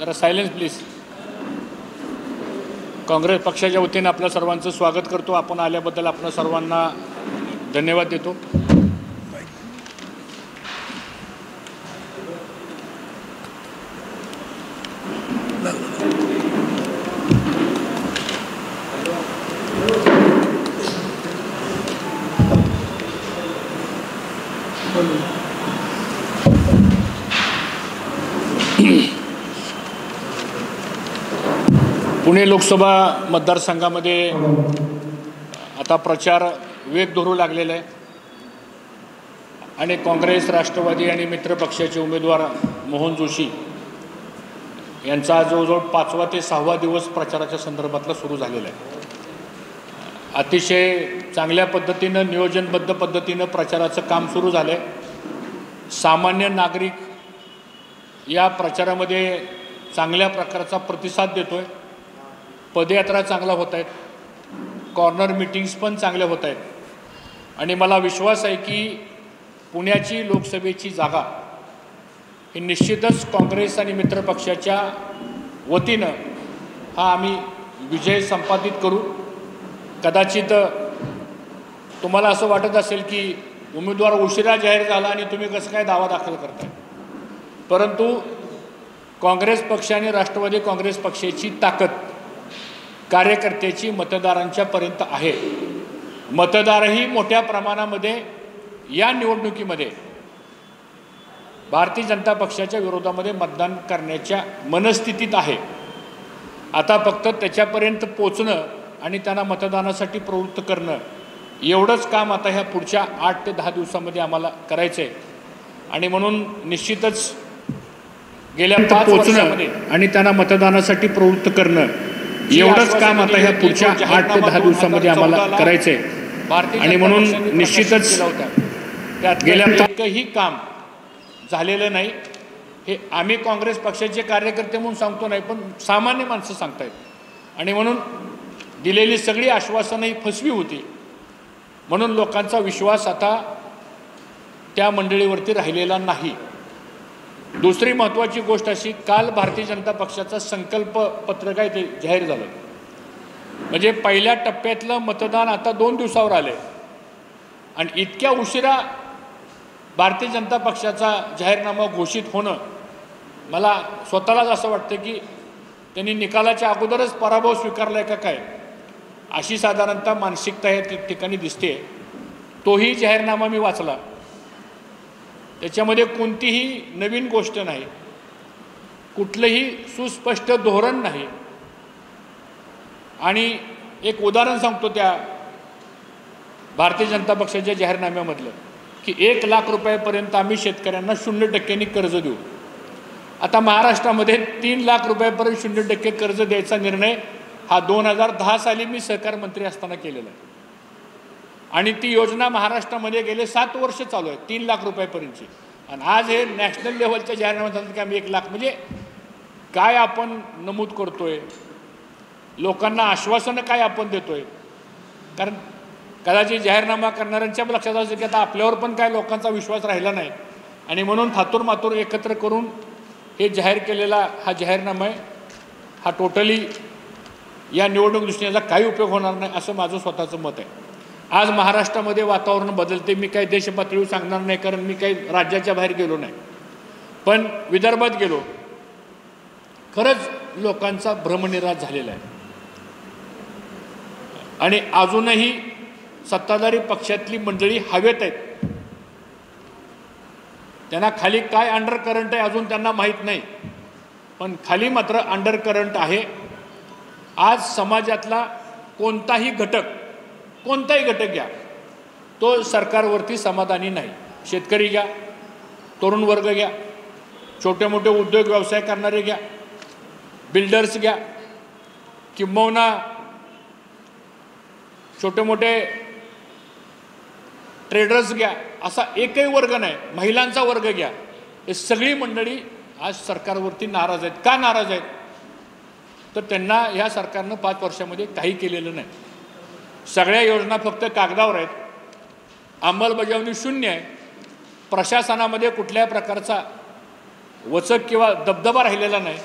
जरा silence please Congress पक्षाच्या वतीने आपल्या सर्वांचं स्वागत करतो. आपण आल्याबद्दल आपण सर्वांना धन्यवाद देतो. पुणे लोकसभा मतदारसंघामध्ये आता प्रचार वेग धरू लागलेला आहे. आणि काँग्रेस राष्ट्रवादी आणि मित्र पक्षाचे उमेदवार मोहन जोशी यांचा जवळजवळ पाचवा ते सहावा दिवस प्रचाराच्या संदर्भातला सुरू झालेला आहे. अतिशय चांगल्या पद्धतीनं नियोजनबद्ध पद्धतीनं प्रचाराचं काम सुरू झालं आहे सामान्य नागरिक या प्रचारामध्ये चांगल्या प्रकारचा प्रतिसाद देतो आहे पदयात्रा चांगला होत आहेत. कॉर्नर मिटिंग्स पण चांगल्या होत आहेत. आणि मला विश्वास आहे की पुण्याची लोकसभेची जागा ही निश्चितच काँग्रेस आणि मित्रपक्षाच्या वतीनं हा आम्ही विजय संपादित करू. कदाचित तुम्हाला असं वाटत असेल की उमेदवार उशिरा जाहीर झाला आणि तुम्ही कसं काय दावा दाखल करताय? परंतु काँग्रेस पक्ष आणि राष्ट्रवादी काँग्रेस पक्षाची ताकद कार्यकर्त्याची मतदारांच्यापर्यंत आहे. मतदारही मोठ्या प्रमाणामध्ये या निवडणुकीमध्ये भारतीय जनता पक्षाच्या विरोधामध्ये मतदान करण्याच्या मनस्थितीत आहे. आता फक्त त्याच्यापर्यंत पोचणं आणि त्यांना मतदानासाठी प्रवृत्त करणं एवढंच काम आता ह्या पुढच्या आठ ते दहा दिवसामध्ये आम्हाला करायचं आहे आणि म्हणून निश्चितच गेल्या पाच वर्षामध्ये आणि त्यांना मतदानासाठी प्रवृत्त करणं एवढंच काम आता ह्या पुढच्या आठ ते दहा दिवसामध्ये आम्हाला करायचं आहे आणि म्हणून निश्चितच त्यात गेल्या एकही काम झालेलं नाही. हे आम्ही काँग्रेस पक्षाचे कार्यकर्ते म्हणून सांगतो नाही पण सामान्य माणसं सांगतायत. आणि म्हणून दिलेली सगळी आश्वासनं ही फसवी होती. म्हणून लोकांचा विश्वास आता त्या मंडळीवरती राहिलेला नाही. दुसरी महत्त्वाची गोष्ट अशी काल भारतीय जनता पक्षाचं संकल्प पत्रक आहे ते जाहीर झालं. म्हणजे पहिल्या टप्प्यातलं मतदान आता दोन दिवसावर आलं आणि इतक्या उशिरा भारतीय जनता पक्षाचा जाहीरनामा घोषित होणं मला स्वतःलाच असं वाटतं की त्यांनी निकालाच्या अगोदरच पराभव स्वीकारला आहे का काय अशी साधारणतः मानसिकता या ठिकाणी दिसते तोही जाहीरनामा मी वाचला. त्याच्यामध्ये कोणतीही नवीन गोष्ट नाही. कुठलंही सुस्पष्ट धोरण नाही. आणि एक उदाहरण सांगतो त्या भारतीय जनता पक्षाच्या जाहीरनाम्यामधलं की एक लाख रुपयापर्यंत आम्ही शेतकऱ्यांना शून्य टक्क्यांनी कर्ज देऊ. आता महाराष्ट्रामध्ये तीन लाख रुपयापर्यंत शून्य टक्के कर्ज द्यायचा निर्णय हा दोन हजार दहा साली मी सहकार मंत्री असताना केलेला आहे. आणि ती योजना महाराष्ट्रामध्ये गेले सात वर्ष चालू आहे तीन लाख रुपयापर्यंतची. आणि आज हे नॅशनल लेवलच्या जाहीरनाम्यात सांगतात की आम्ही एक लाख म्हणजे काय आपण नमूद करतो आहे लोकांना आश्वासनं काय आपण देतो आहे कारण कदाचित जाहीरनामा करणाऱ्यांच्या लक्षात असं की आता आपल्यावर पण काय लोकांचा विश्वास राहिला नाही. आणि म्हणून थातूर मातूर एकत्र करून हे जाहीर केलेला हा जाहीरनामा आहे. हा टोटली या निवडणूक दृष्टीने काही उपयोग होणार नाही असं माझं स्वतःचं मत आहे. आज महाराष्ट्रामध्ये वातावरण बदलते. मी काही देशपातळीवर सांगणार नाही कारण मी काही राज्याच्या बाहेर गेलो नाही. पण विदर्भात गेलो. खरंच लोकांचा भ्रमनिराश झालेला आहे. आणि अजूनही सत्ताधारी पक्षातली मंडळी हवेत आहेत. त्यांना खाली काय अंडर करंट आहे अजून त्यांना माहीत नाही. पण खाली मात्र अंडर करंट आहे. आज समाजातला कोणताही घटक कोणताही घटक घ्या. तो सरकारवरती समाधानी नाही. शेतकरी घ्या तरुण वर्ग घ्या छोटे मोठे उद्योग व्यवसाय करणारे घ्या बिल्डर्स घ्या किंबहुना छोटे मोठे ट्रेडर्स घ्या. असा एकही वर्ग नाही महिलांचा वर्ग घ्या. हे सगळी मंडळी आज सरकारवरती नाराज आहेत. का नाराज आहेत? तर त्यांना ह्या सरकारनं पाच वर्षामध्ये काही केलेलं नाही. सगळ्या योजना फक्त कागदावर आहेत. अंमलबजावणी शून्य आहे. प्रशासनामध्ये कुठल्याही प्रकारचा वचक किंवा दबदबा राहिलेला नाही.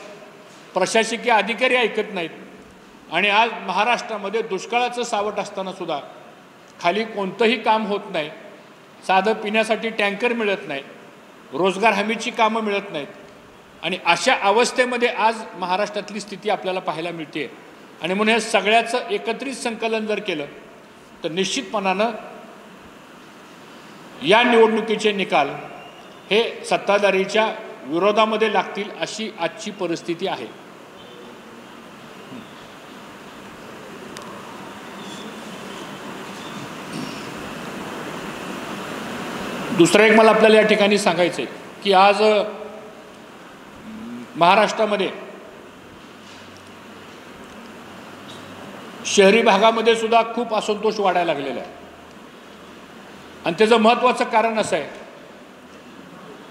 प्रशासकीय अधिकारी ऐकत नाहीत. आणि आज महाराष्ट्रामध्ये दुष्काळाचं सावट असताना सुद्धा खाली कोणतंही काम होत नाही. साधं पिण्यासाठी टँकर मिळत नाही. रोजगार हमीची कामं मिळत नाहीत. आणि अशा अवस्थेमध्ये आज महाराष्ट्रातली स्थिती आपल्याला पाहायला मिळते आणि म्हणून या सगळ्याचं एकत्रित संकलन जर केलं तर निश्चितपणानं या निवडणुकीचे निकाल हे सत्ताधारीच्या विरोधामध्ये लागतील अशी आजची परिस्थिती आहे. दुसरं एक मला आपल्याला या ठिकाणी सांगायचं आहे की आज महाराष्ट्रामध्ये शहरी भागामध्ये सुद्धा खूप असंतोष वाढायला लागलेला आहे. आणि त्याचं महत्त्वाचं कारण असं आहे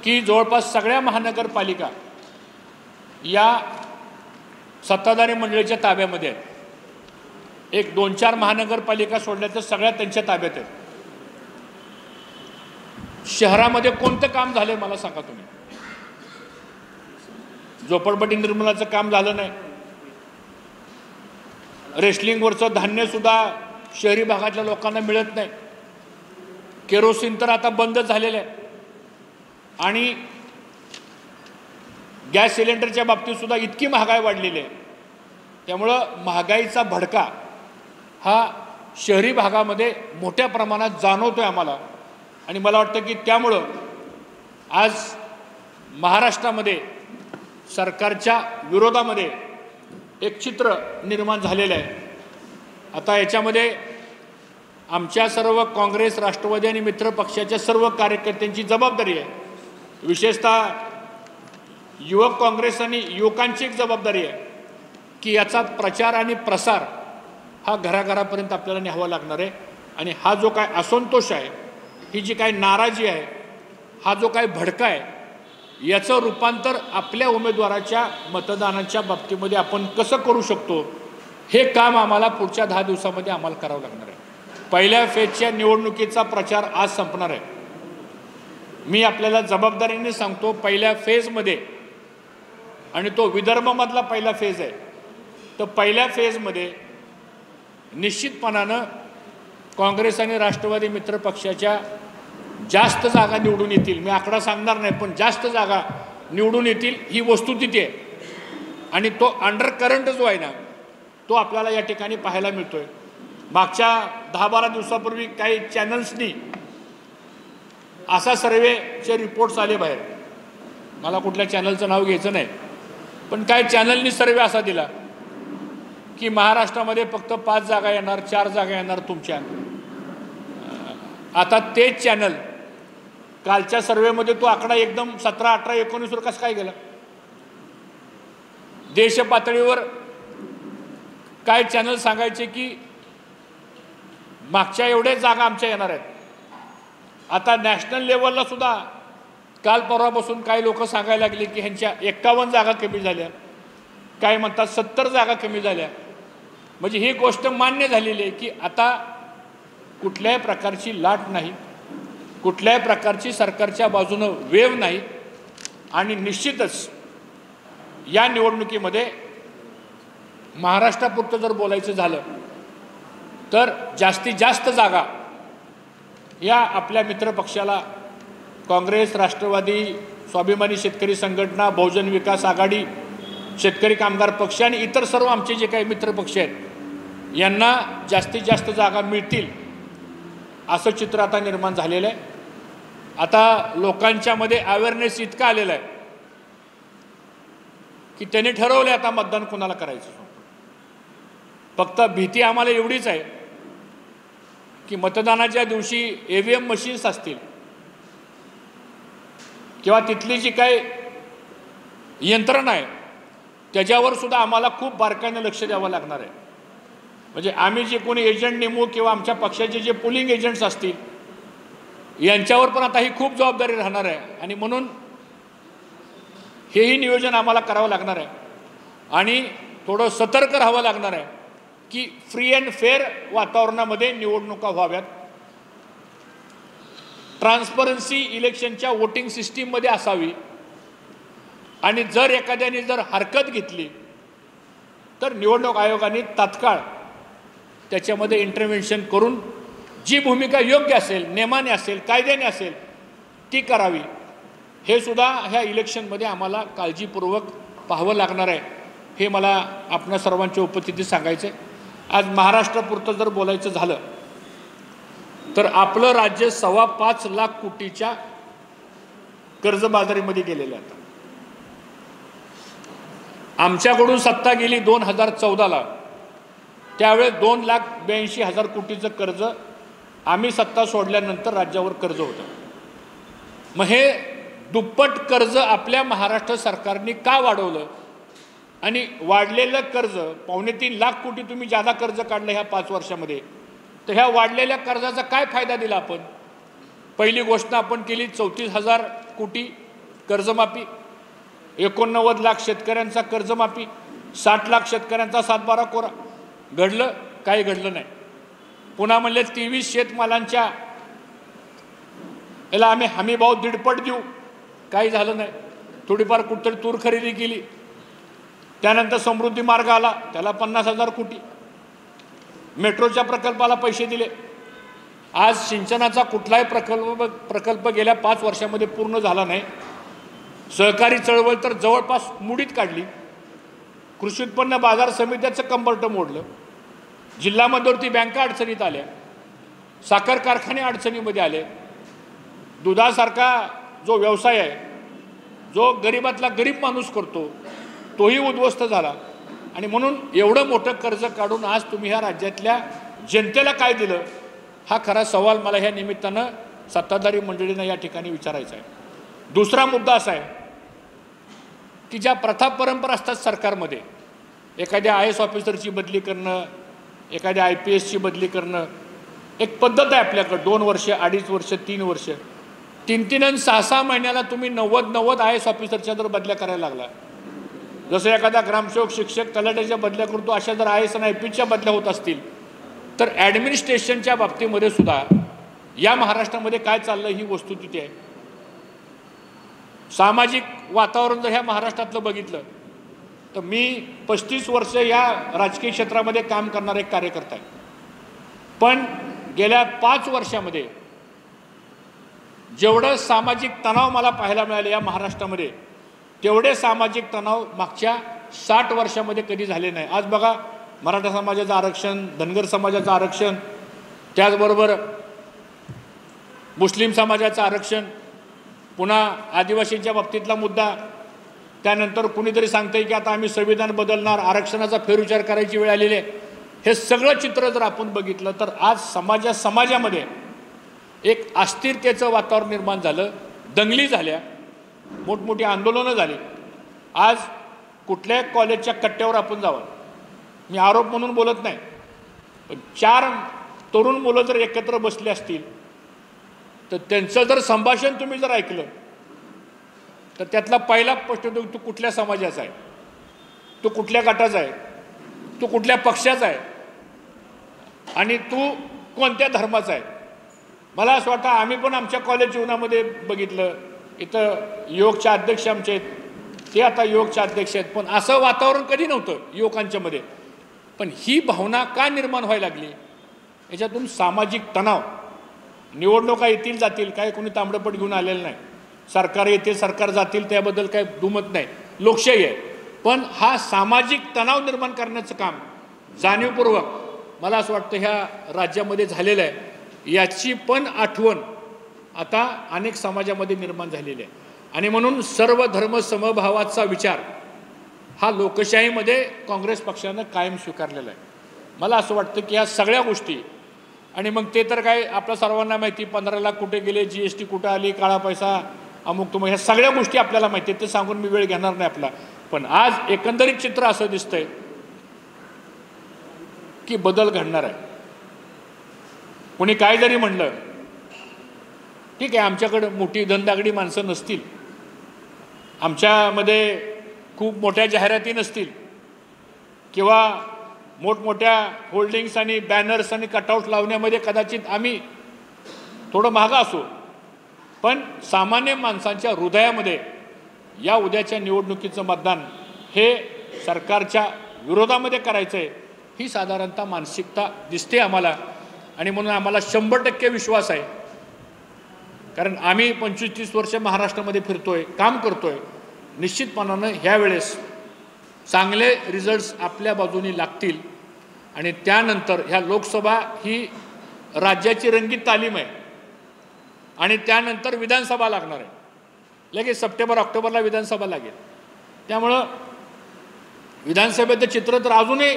की जवळपास सगळ्या महानगरपालिका या सत्ताधारी मंडळीच्या ताब्यामध्ये आहेत. एक दोन चार महानगरपालिका सोडल्या तर सगळ्या त्यांच्या ताब्यात आहेत. शहरामध्ये कोणतं काम झालंय मला सांगा तुम्ही? झोपडपट्टी निर्मूलनाचं काम झालं नाही. रेस्लिंगवरचं धान्यसुद्धा शहरी भागातल्या लोकांना मिळत नाही. केरोसिन तर आता बंद झालेलं आहे. आणि गॅस सिलेंडरच्या बाबतीतसुद्धा इतकी महागाई वाढलेली आहे. त्यामुळं महागाईचा भडका हा शहरी भागामध्ये मोठ्या प्रमाणात जाणवतो आहे आम्हाला. आणि मला वाटतं की त्यामुळं आज महाराष्ट्रामध्ये सरकारच्या विरोधामध्ये एक चित्र निर्माण झालेलं आहे. आता याच्यामध्ये आमच्या सर्व काँग्रेस राष्ट्रवादी आणि मित्र पक्षाच्या सर्व कार्यकर्त्यांची जबाबदारी आहे. विशेषतः युवक काँग्रेस आणि युवकांची एक जबाबदारी आहे की याचा प्रचार आणि प्रसार हा घराघरापर्यंत आपल्याला न्यावा लागणार आहे. आणि हा जो काय असंतोष आहे ही जी काय नाराजी आहे हा जो काय भडका आहे याचं रूपांतर आपल्या उमेदवाराच्या मतदानाच्या बाबतीमध्ये आपण कसं करू शकतो हे काम आम्हाला पुढच्या दहा दिवसामध्ये आम्हाला करावं लागणार आहे. पहिल्या फेजच्या निवडणुकीचा प्रचार आज संपणार आहे. मी आपल्याला जबाबदारीने सांगतो पहिल्या फेजमध्ये आणि तो विदर्भमधला पहिला फेज आहे तर पहिल्या फेजमध्ये निश्चितपणानं काँग्रेस आणि राष्ट्रवादी मित्र पक्षाच्या जास्त जागा निवडून येतील. मी आकडा सांगणार नाही पण जास्त जागा निवडून येतील ही वस्तू तिथे आहे. आणि तो अंडर करंट जो आहे ना तो आपल्याला या ठिकाणी पाहायला मिळतो आहे मागच्या दहा बारा दिवसापूर्वी काही चॅनल्सनी असा सर्वेचे रिपोर्ट्स आले बाहेर. मला कुठल्या चॅनलचं नाव घ्यायचं नाही. पण काय चॅनलनी सर्वे असा दिला की महाराष्ट्रामध्ये फक्त पाच जागा येणार चार जागा येणार तुमच्या. आता तेच चॅनल कालच्या सर्वेमध्ये तो आकडा एकदम सतरा अठरा एकोणीसवर कसं काय गेला? देश पातळीवर काय चॅनल सांगायचे की मागच्या एवढ्याच जागा आमच्या येणार आहेत. आता नॅशनल लेवलला सुद्धा काल परवापासून काही लोक सांगायला लागले की ह्यांच्या एक्कावन्न जागा कमी झाल्या. काय म्हणतात सत्तर जागा कमी झाल्या. म्हणजे ही गोष्ट मान्य झालेली आहे की आता कुठल्याही प्रकारची लाट नाही. कुठल्याही प्रकारची सरकारच्या बाजूनं वेव नाही. आणि निश्चितच या निवडणुकीमध्ये महाराष्ट्रापुरतं जर बोलायचं झालं तर जास्तीत जास्त जागा या आपल्या मित्रपक्षाला काँग्रेस राष्ट्रवादी स्वाभिमानी शेतकरी संघटना बहुजन विकास आघाडी शेतकरी कामगार पक्ष आणि इतर सर्व आमचे जे काही मित्रपक्ष आहेत यांना जास्तीत जास्त जागा मिळतील असं चित्र आता निर्माण झालेलं आहे. आता लोकांच्यामध्ये अवेअरनेस इतका आलेला आहे की त्यांनी ठरवलं आता मतदान कोणाला करायचं फक्त भीती आम्हाला एवढीच आहे की मतदानाच्या दिवशी ए व्ही एम मशीन्स असतील किंवा तिथली जी काही यंत्रणा आहे त्याच्यावर सुद्धा आम्हाला खूप बारकाईनं लक्ष द्यावं लागणार आहे. म्हणजे आम्ही जे कोणी एजंट नेमू किंवा आमच्या पक्षाचे जे पोलिंग एजंट्स असतील यांच्यावर पण आता ही खूप जबाबदारी राहणार आहे. आणि म्हणून हेही नियोजन आम्हाला करावं लागणार आहे. आणि थोडं सतर्क राहावं लागणार आहे की फ्री अँड फेअर वातावरणामध्ये निवडणुका व्हाव्यात. ट्रान्सपरन्सी इलेक्शनच्या वोटिंग सिस्टीममध्ये असावी. आणि जर एखाद्याने जर हरकत घेतली तर निवडणूक आयोगाने तात्काळ त्याच्यामध्ये इंटरव्हेन्शन करून जी भूमिका योग्य असेल नेमाने असेल कायद्याने असेल ती करावी. हे सुद्धा ह्या इलेक्शनमध्ये आम्हाला काळजीपूर्वक पाहावं लागणार आहे हे मला आपल्या सर्वांच्या उपस्थितीत सांगायचं आहे आज महाराष्ट्रापुरतं जर बोलायचं झालं तर आपलं राज्य सव्वा पाच लाख कोटीच्या कर्जबाजारीमध्ये गेलेलं आता. आमच्याकडून सत्ता गेली दोन हजार चौदाला त्यावेळेस दोन लाख ब्याऐंशी हजार कोटीचं कर्ज आम्ही सत्ता सोडल्यानंतर राज्यावर कर्ज होतं. मग हे दुप्पट कर्ज आपल्या महाराष्ट्र सरकारने का वाढवलं? आणि वाढलेलं कर्ज पावणे तीन लाख कोटी तुम्ही जादा कर्ज काढलं ह्या पाच वर्षामध्ये तर ह्या वाढलेल्या कर्जाचा काय फायदा दिला आपण? पहिली घोषणा आपण केली चौतीस हजार कोटी कर्जमाफी एकोणनव्वद लाख शेतकऱ्यांचा कर्जमाफी साठ लाख शेतकऱ्यांचा सातबारा कोरा. घडलं? काही घडलं नाही. पुन्हा म्हणले तेवीस शेतमालांच्या. याला आम्ही हमीभाव दीडपट देऊ. काही झालं नाही. थोडीफार कुठतरी तूर खरेदी केली. त्यानंतर समृद्धी मार्ग आला. त्याला पन्नास हजार कोटी. मेट्रोच्या प्रकल्पाला पैसे दिले. आज सिंचनाचा कुठलाही प्रकल्प प्रकल्प गेल्या पाच वर्षामध्ये पूर्ण झाला नाही. सहकारी चळवळ तर जवळपास मुडीत काढली. कृषी उत्पन्न बाजार समित्याचं कंबरटं मोडलं. जिल्हा मध्यवर्ती बँका अडचणीत आल्या. साखर कारखाने अडचणीमध्ये आले. दुधासारखा जो व्यवसाय आहे जो गरिबातला गरीब माणूस करतो तोही उद्ध्वस्त झाला. आणि म्हणून एवढं मोठं कर्ज काढून आज तुम्ही ह्या राज्यातल्या जनतेला काय दिलं हा खरा सवाल मला ह्या निमित्तानं सत्ताधारी मंडळींना या ठिकाणी विचारायचा आहे. दुसरा मुद्दा असा आहे की ज्या प्रथा परंपरा असतात सरकारमध्ये एखाद्या आय एस ऑफिसरची बदली करणं एखाद्या आय पी एसची बदली करणं एक पद्धत आहे आपल्याकडं. दोन वर्ष अडीच वर्ष तीन वर्ष. तीन तीन आणि सहा सहा महिन्याला तुम्ही नव्वद नव्वद आय एस ऑफिसरच्या जर बदल्या करायला लागला जसं एखादा ग्रामसेवक शिक्षक तलाट्याच्या बदल्या करतो अशा जर आय एस आणि आय पी एसच्या बदल्या होत असतील तर ॲडमिनिस्ट्रेशनच्या बाबतीमध्ये सुद्धा या महाराष्ट्रामध्ये काय चाललं ही वस्तुस्थिती आहे. सामाजिक वातावरण जर ह्या महाराष्ट्रातलं बघितलं तर मी पस्तीस वर्ष या राजकीय क्षेत्रामध्ये काम करणारा एक कार्यकर्ता आहे. पण गेल्या पाच वर्षामध्ये जेवढं सामाजिक तणाव मला पाहायला मिळाले या महाराष्ट्रामध्ये तेवढे सामाजिक तणाव मागच्या साठ वर्षामध्ये कधी झाले नाही. आज बघा मराठा समाजाचं आरक्षण धनगर समाजाचं आरक्षण त्याचबरोबर मुस्लिम समाजाचं आरक्षण पुन्हा आदिवासींच्या बाबतीतला मुद्दा त्यानंतर कुणीतरी सांगतंय की आता आम्ही संविधान बदलणार आरक्षणाचा फेरविचार करायची वेळ आलेली आहे. हे सगळं चित्र जर आपण बघितलं तर आज समाजा समाजामध्ये एक अस्थिरतेचं वातावरण निर्माण झालं दंगली झाल्या मोठमोठी आंदोलनं झाली. आज कुठल्याही कॉलेजच्या कट्ट्यावर आपण जावं. मी आरोप म्हणून बोलत नाही. पण चार तरुण मुलं जर एकत्र बसले असतील तर त्यांचं जर संभाषण तुम्ही जर ऐकलं तर त्यातला पहिला प्रश्न तू कुठल्या समाजाचा आहे? तू कुठल्या गटाचा आहे? तू कुठल्या पक्षाचा आहे? आणि तू कोणत्या धर्माचा आहे? मला असं वाटतं आम्ही पण आमच्या कॉलेज जीवनामध्ये बघितलं. इथं योगचे अध्यक्ष आमचे आहेत. ते आता योगचे अध्यक्ष आहेत. पण असं वातावरण कधी नव्हतं युवकांच्यामध्ये पण ही भावना का निर्माण व्हायला लागली? याच्यातून सामाजिक तणाव. निवडणुका येतील जातील. काय कोणी तांबडपट घेऊन आलेलं नाही. सरकार येते सरकार जातील त्याबद्दल काय दुमत नाही. लोकशाही आहे. पण हा सामाजिक तणाव निर्माण करण्याचं काम जाणीवपूर्वक मला असं वाटतं ह्या राज्यामध्ये झालेलं आहे. याची पण आठवण आता अनेक समाजामध्ये निर्माण झालेली आहे. आणि म्हणून सर्व धर्म समभावाचा विचार हा लोकशाहीमध्ये काँग्रेस पक्षानं कायम स्वीकारलेला आहे. मला असं वाटतं की ह्या सगळ्या गोष्टी आणि मग ते तर काय आपल्या सर्वांना माहिती पंधरा लाख कुठे गेले जी एस टी कुठं आली काळा पैसा अमुक तुमक ह्या सगळ्या गोष्टी आपल्याला माहिती आहेत ते सांगून मी वेळ घेणार नाही आपला. पण आज एकंदरीत चित्र असं दिसतंय की बदल घडणार आहे. कोणी काय जरी म्हणलं ठीक आहे आमच्याकडं मोठी धनदागडी माणसं नसतील. आमच्यामध्ये खूप मोठ्या जाहिराती नसतील. किंवा मोठमोठ्या होल्डिंग्स आणि बॅनर्स आणि कटआउट लावण्यामध्ये कदाचित आम्ही थोडं महागा असू. पण सामान्य माणसांच्या हृदयामध्ये या उद्याच्या निवडणुकीचं मतदान हे सरकारच्या विरोधामध्ये करायचं आहे ही साधारणतः मानसिकता दिसते आम्हाला. आणि म्हणून आम्हाला शंभर टक्के विश्वास आहे. कारण आम्ही पंचवीस तीस वर्ष महाराष्ट्रामध्ये फिरतोय काम करतोय. निश्चितपणानं ह्यावेळेस चांगले रिझल्ट्स आपल्या बाजूनी लागतील. आणि त्यानंतर ह्या लोकसभा ही राज्याची रंगीत तालीम आहे. आणि त्यानंतर विधानसभा लागणार आहे. लगेच सप्टेंबर ऑक्टोबरला विधानसभा लागेल. त्यामुळं विधानसभेचं चित्र तर अजूनही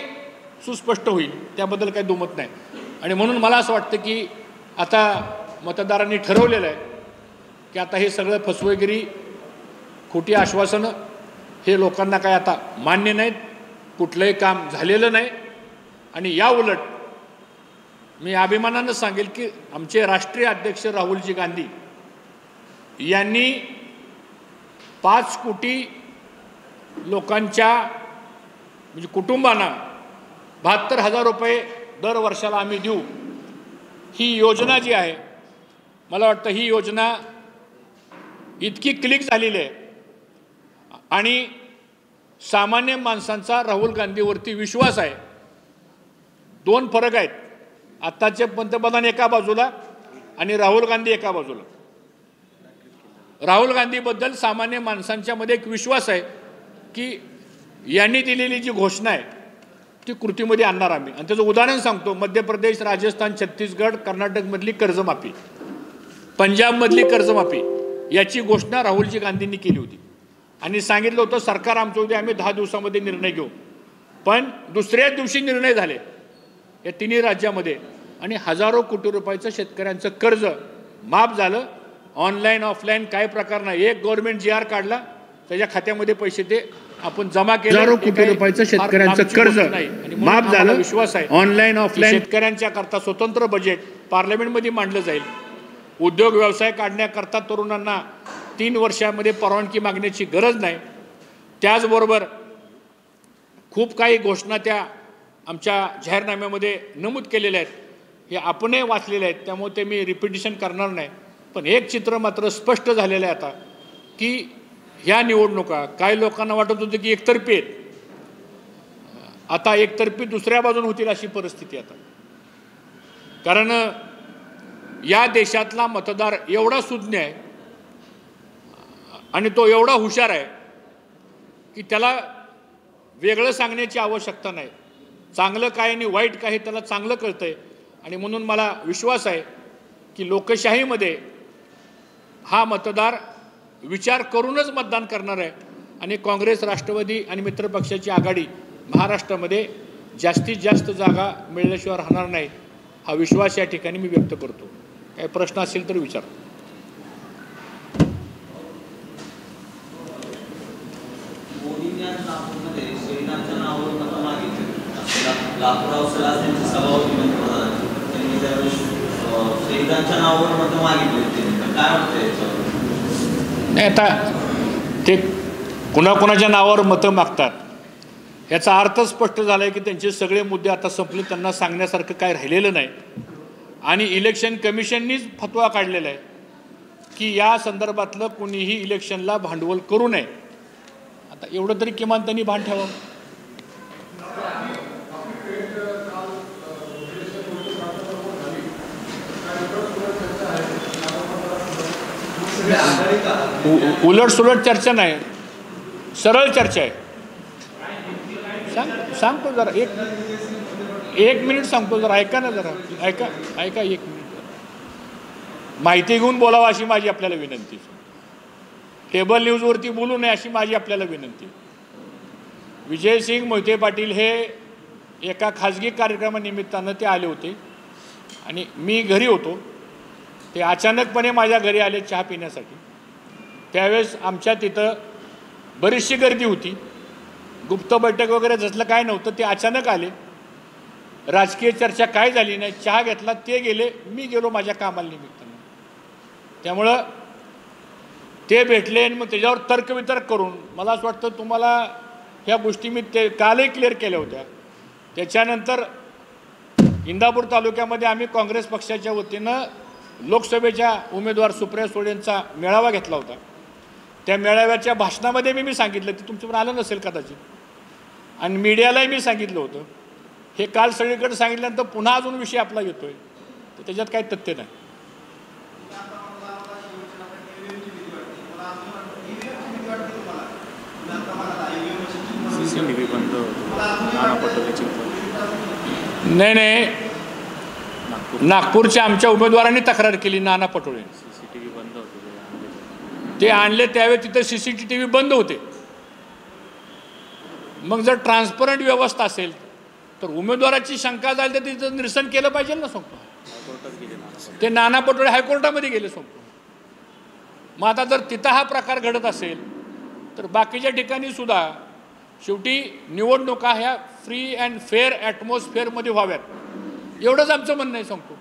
सुस्पष्ट होईल त्याबद्दल काही दुमत नाही. आणि म्हणून मला असं वाटतं की आता मतदारांनी ठरवलेलं आहे की आता हे सगळं फसवेगिरी खोटी आश्वासनं हे लोकांना काय आता मान्य नाहीत कुठलंही काम झालेलं नाही. आणि या उलट मी अभिमानानं सांगेल की आमचे राष्ट्रीय अध्यक्ष राहुलजी गांधी यांनी पाच कोटी लोकांच्या म्हणजे कुटुंबांना बहात्तर हजार रुपये दर वर्षाला आम्ही देऊ. ही योजना जी आहे मला वाटतं ही योजना इतकी क्लिक झालेली आहे. आणि सामान्य माणसांचा राहुल गांधीवरती विश्वास आहे. दोन फरक आहेत. आत्ताचे पंतप्रधान एका बाजूला आणि राहुल गांधी एका बाजूला. राहुल गांधीबद्दल सामान्य माणसांच्या मध्ये एक विश्वास आहे की यांनी दिलेली जी घोषणा आहे ती कृतीमध्ये आणणार आम्ही. आणि त्याचं उदाहरण सांगतो मध्य प्रदेश राजस्थान छत्तीसगड कर्नाटकमधली कर्जमाफी पंजाबमधली कर्जमाफी याची घोषणा राहुलजी गांधींनी केली होती. आणि सांगितलं होतं सरकार आमचं उद्या आम्ही दहा दिवसामध्ये निर्णय घेऊ. पण दुसऱ्याच दिवशी निर्णय झाले. या तिन्ही राज्यामध्ये आणि हजारो कोटी रुपयाचं शेतकऱ्यांचं कर्ज माफ झालं. ऑनलाईन ऑफलाईन काय प्रकार नाही. एक गव्हर्नमेंट जी आर काढला त्याच्या खात्यामध्ये पैसे ते आपण जमा केले. हजारो कोटी रुपयाचं शेतकऱ्यांचं कर्ज माफ झालं. विश्वास आहे ऑनलाईन ऑफलाईन शेतकऱ्यांच्या करता स्वतंत्र बजेट पार्लमेंटमध्ये मांडलं जाईल. उद्योग व्यवसाय काढण्याकरता तरुणांना तीन वर्षामध्ये परवानगी मागण्याची गरज नाही. त्याचबरोबर खूप काही घोषणा त्या आमच्या जाहीरनाम्यामध्ये नमूद केलेले आहेत. हे आपणही वाचलेले आहेत. त्यामुळे ते मी रिपिटिशन करणार नाही. पण एक चित्र मात्र स्पष्ट झालेलं आहे आता की ह्या निवडणुका काही लोकांना वाटत होतं की एकतर्फी आहेत. आता एकतर्फी दुसऱ्या बाजून होतील अशी परिस्थिती आता. कारण या देशातला मतदार एवढा सुज्ञ आहे आणि तो एवढा हुशार आहे की त्याला वेगळं सांगण्याची आवश्यकता नाही. चांगलं काय आणि वाईट काय हे त्याला चांगलं कळतं आहे आणि म्हणून मला विश्वास आहे की लोकशाहीमध्ये हा मतदार विचार करूनच मतदान करणार आहे. आणि काँग्रेस राष्ट्रवादी आणि मित्रपक्षाची आघाडी महाराष्ट्रामध्ये जास्तीत जास्त जागा मिळल्याशिवाय राहणार नाही हा विश्वास या ठिकाणी मी व्यक्त करतो. काही प्रश्न असेल तर विचार. मोदींनी आज नागपूरमध्ये श्रीनाथच्या नावावर मतं मागितली लातूराव यांची सभा होती त्यांनी त्यावेळेस अं, नावावर मतं मागितली होती. काय वाटतं याच्यावर? नाही आता ते कुणाकुणाच्या नावावर मतं मागतात. याचा अर्थ स्पष्ट झाला आहे की त्यांचे सगळे मुद्दे आता संपले त्यांना सांगण्यासारखं काय राहिलेलं नाही. आणि इलेक्शन कमिशननीच फतवा काढलेला आहे की या संदर्भातलं कुणीही इलेक्शनला भांडवल करू नये. आता एवढं तरी किमान त्यांनी भान ठेवावं. उ- उलट सुलट चर्चा नाही. सरळ चर्चा आहे. सांग सांगतो जरा. एक एक मिनिट सांगतो जरा. ऐका ना जरा. ऐका ऐका एक मिनिट. माहिती घेऊन बोलावं अशी माझी आपल्याला विनंती केबल न्यूजवरती बोलू नये अशी माझी आपल्याला विनंती विजयसिंग मोहिते पाटील हे एका खाजगी कार्यक्रमानिमित्तानं ते आले होते. आणि मी घरी होतो. ते अचानकपणे माझ्या घरी आले चहा पिण्यासाठी. त्यावेळेस आमच्या तिथं बरीचशी गर्दी होती. गुप्त बैठक वगैरे जसलं काय नव्हतं ते अचानक आले. राजकीय चर्चा काय झाली नाही चहा घेतला ते गेले मी गेलो माझ्या कामाला निमित्तानं. त्यामुळं ते भेटले आणि मग त्याच्यावर तर्कवितर्क करून मला असं वाटतं तुम्हाला ह्या गोष्टी मी ते कालही क्लिअर केल्या होत्या. त्याच्यानंतर इंदापूर तालुक्यामध्ये आम्ही काँग्रेस पक्षाच्या वतीनं लोकसभेच्या उमेदवार सुप्रिया सुळेंचा मेळावा घेतला होता. त्या मेळाव्याच्या भाषणामध्ये मी मी सांगितलं ते तुमच्यावर आलं नसेल कदाचित. आणि मीडियालाही मी सांगितलं होतं. हे काल सगळीकडे सांगितल्यानंतर पुन्हा अजून विषय आपला येतोय. तर त्याच्यात काही तथ्य नाही. नाही नाही. नागपूरच्या आमच्या उमेदवारांनी तक्रार केली नाना पटोळे. सीसीटीव्ही बंद होतो ते आणले. त्यावेळी तिथं सी सी टी व्ही बंद होते. मग जर ट्रान्सपरंट व्यवस्था असेल तर उमेदवाराची शंका झाली तर तिथं निरसन केलं पाहिजे ना नाना ते नाना पटोळे हायकोर्टामध्ये गेले सांगतो मग आता जर तिथं हा प्रकार घडत असेल तर बाकीच्या ठिकाणी सुद्धा शेवटी निवडणुका ह्या फ्री अँड फेअर ॲटमॉस्फिअरमध्ये व्हाव्यात. एवढंच आमचं म्हणणं आहे सांगतो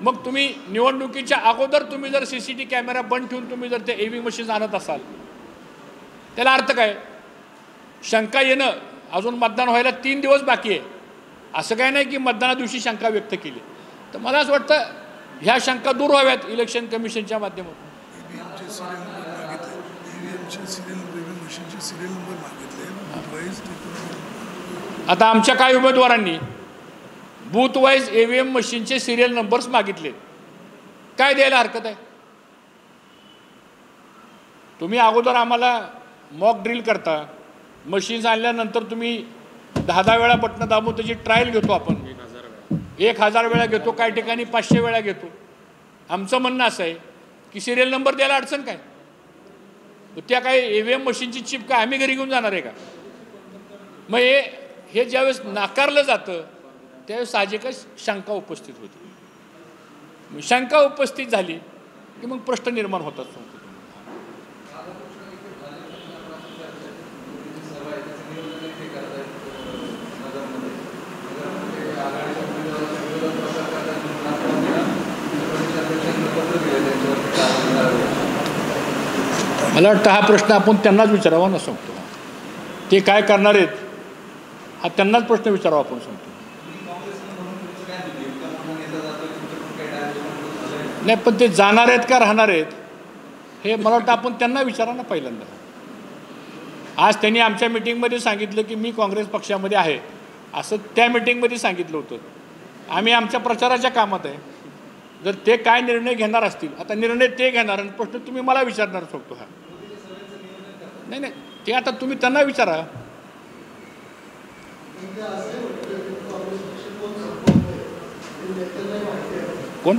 मग तुम्ही निवडणुकीच्या अगोदर तुम्ही जर सी सी टी कॅमेरा बंद ठेवून तुम्ही जर ते एव्ही मशीन आणत असाल त्याला अर्थ काय? शंका येणं अजून मतदान व्हायला तीन दिवस बाकी आहे. असं काय नाही की मतदाना दिवशी शंका व्यक्त केली. तर मला असं वाटतं ह्या शंका दूर व्हाव्यात इलेक्शन कमिशनच्या माध्यमातून. आता आमच्या काही उमेदवारांनी boothwise E A V M मशीनचे सिरियल नंबर्स मागितले. काय द्यायला हरकत आहे? तुम्ही अगोदर आम्हाला मॉक ड्रिल करता. मशीन्स आणल्यानंतर तुम्ही दहा दहा वेळा बटणं दाबून त्याची ट्रायल घेतो आपण. एक हजार वेळा एक हजार वेळा घेतो काही ठिकाणी पाचशे वेळा घेतो. आमचं म्हणणं असं आहे की सिरियल नंबर द्यायला अडचण काय? त्या काय ए व्ही एम मशीनची चिप काय आम्ही घरी घेऊन जाणार आहे का? मग हे हे ज्यावेळेस नाकारलं जातं त्यावेळी साहजिकच शंका उपस्थित होती. शंका उपस्थित झाली की मग प्रश्न निर्माण होतात मला वाटतं हा प्रश्न आपण त्यांनाच विचारावा ना सांगतो ते काय करणार आहेत हा त्यांनाच प्रश्न विचारावा आपण सांगतो नाही पण ते जाणार आहेत का राहणार आहेत हे मला वाटतं आपण त्यांना विचारा ना पहिल्यांदा. आज त्यांनी आमच्या मिटिंगमध्ये सांगितलं की मी काँग्रेस पक्षामध्ये आहे. असं त्या मिटिंगमध्ये सांगितलं होतं. आम्ही आमच्या प्रचाराच्या कामात आहे. जर ते काय निर्णय घेणार असतील आता निर्णय ते घेणार आणि प्रश्न तुम्ही मला विचारणार शकतो हा. नाही नाही ते आता तुम्ही त्यांना विचारा. कोण?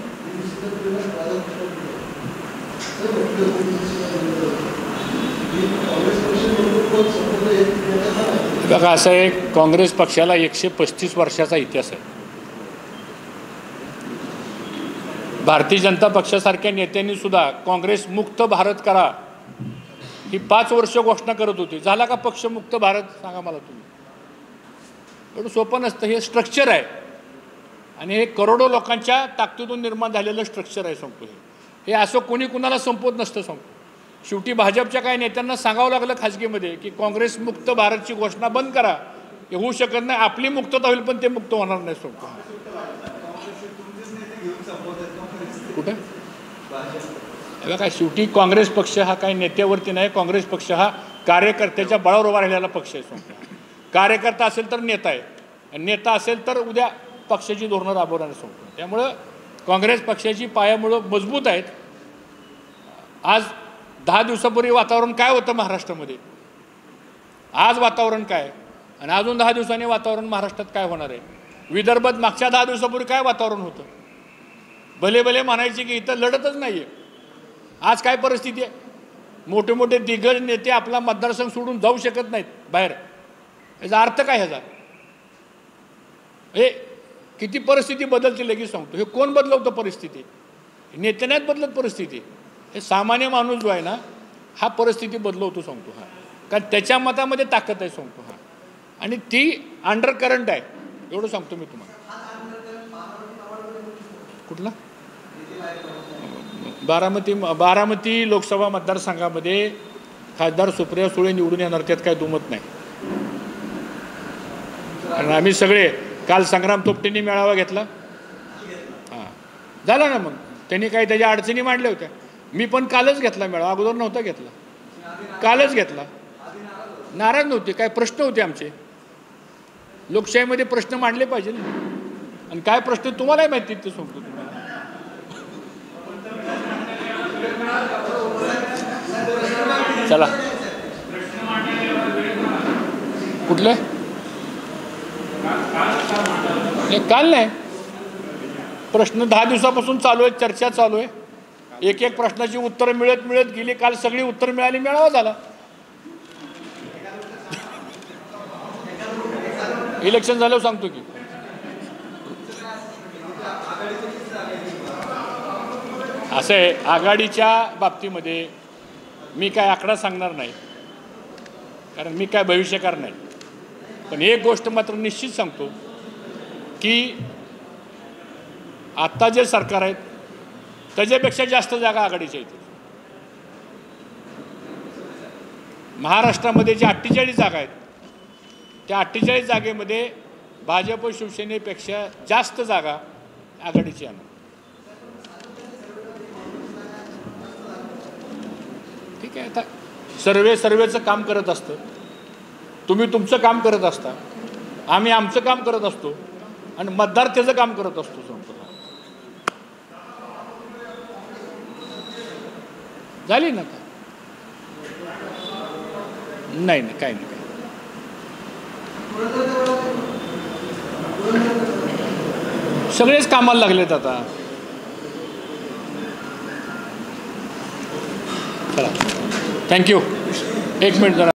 बघा असं आहे काँग्रेस पक्षाला एकशे पस्तीस वर्षाचा इतिहास आहे. भारतीय जनता पक्षासारख्या नेत्यांनी सुद्धा काँग्रेस मुक्त भारत करा ही पाच वर्ष घोषणा करत होती. झाला का पक्ष मुक्त भारत? सांगा मला तुम्ही. एवढं सोपं नसतं. हे स्ट्रक्चर आहे. आणि हे करोडो लोकांच्या ताकदीतून निर्माण झालेलं स्ट्रक्चर आहे सांगतो हे. हे असं कोणी कुणाला संपवत नसतं सांगतो शेवटी भाजपच्या काही नेत्यांना सांगावं लागलं खाजगीमध्ये की काँग्रेस मुक्त भारतची घोषणा बंद करा. हे होऊ शकत नाही. आपली मुक्तता होईल पण ते मुक्त होणार नाही सांगतो कुठं? अगं काय शेवटी काँग्रेस पक्ष हा काही नेत्यावरती नाही. काँग्रेस पक्ष हा कार्यकर्त्याच्या बळावर उभा राहिलेला पक्ष आहे सांगतो कार्यकर्ता असेल तर नेता आहे. नेता असेल तर उद्या पक्षाची धोरणं राबवणार सांगतो त्यामुळं काँग्रेस पक्षाची पायामुळं मजबूत आहेत. आज दहा दिवसापूर्वी वातावरण काय होतं महाराष्ट्रामध्ये? आज वातावरण काय? आणि अजून दहा दिवसांनी वातावरण महाराष्ट्रात काय होणार आहे? विदर्भात मागच्या दहा दिवसापूर्वी काय वातावरण होतं? भले भले म्हणायचे की इथं लढतच नाही आहे आज काय परिस्थिती आहे? मोठे मोठे दिग्गज नेते आपला मतदारसंघ सोडून जाऊ शकत नाहीत बाहेर. याचा अर्थ काय ह्याचा? हे किती परिस्थिती बदलते लगेच सांगतो. हे कोण बदलवतं परिस्थिती? नेत्यानेच बदलत परिस्थिती. हे सामान्य माणूस जो आहे ना हा परिस्थिती बदलवतो सांगतो हा. कारण त्याच्या मतामध्ये ताकद आहे सांगतो हा. आणि ती अंडर करंट आहे. एवढं सांगतो मी तुम्हाला. कुठला? बारामती बारामती लोकसभा मतदारसंघामध्ये खासदार सुप्रिया सुळे निवडून येणार. त्यात काय दुमत नाही. कारण आम्ही सगळे काल संग्राम तोपटेंनी मेळावा घेतला? हां. झाला ना मग. त्यांनी काही त्याच्या अडचणी मांडल्या होत्या. मी पण कालच घेतला मेळावा. अगोदर नव्हता घेतला. कालच घेतला. नाराज नव्हते. काय प्रश्न होते आमचे? लोकशाहीमध्ये प्रश्न मांडले पाहिजे ना. आणि काय प्रश्न तुम्हालाही माहिती ते सांगतो तुम्हाला. चला. कुठले? हे काल नाही. प्रश्न दहा दिवसापासून चालू आहे चर्चा चालू आहे. एक एक प्रश्नाची उत्तरं मिळत मिळत गेली काल सगळी उत्तर मिळाली मेळावा झाला. इलेक्शन झाल्यावर सांगतो की. असं आहे आघाडीच्या बाबतीमध्ये मी काय आकडा सांगणार नाही. कारण मी काय भविष्यकार नाही. पण एक गोष्ट मात्र निश्चित सांगतो. की आत्ता जे सरकार आहेत त्याच्यापेक्षा जास्त जागा आघाडीच्या आहेत महाराष्ट्रामध्ये जे अठ्ठेचाळीस जागा आहेत त्या अठ्ठेचाळीस जागेमध्ये भाजप शिवसेनेपेक्षा जास्त जागा आघाडीची आहे. ठीक आहे आता सर्वे सर्वेचं काम करत असतं. तुम्ही तुमचं काम करत असता. आम्ही आमचं काम करत असतो. आणि मतदार त्याचं काम करत असतो संपूर्ण. झाली ना का? नाही नाही काही नाही सगळेच कामाला लागलेत आता. चला. थँक्यू एक मिनिट जरा.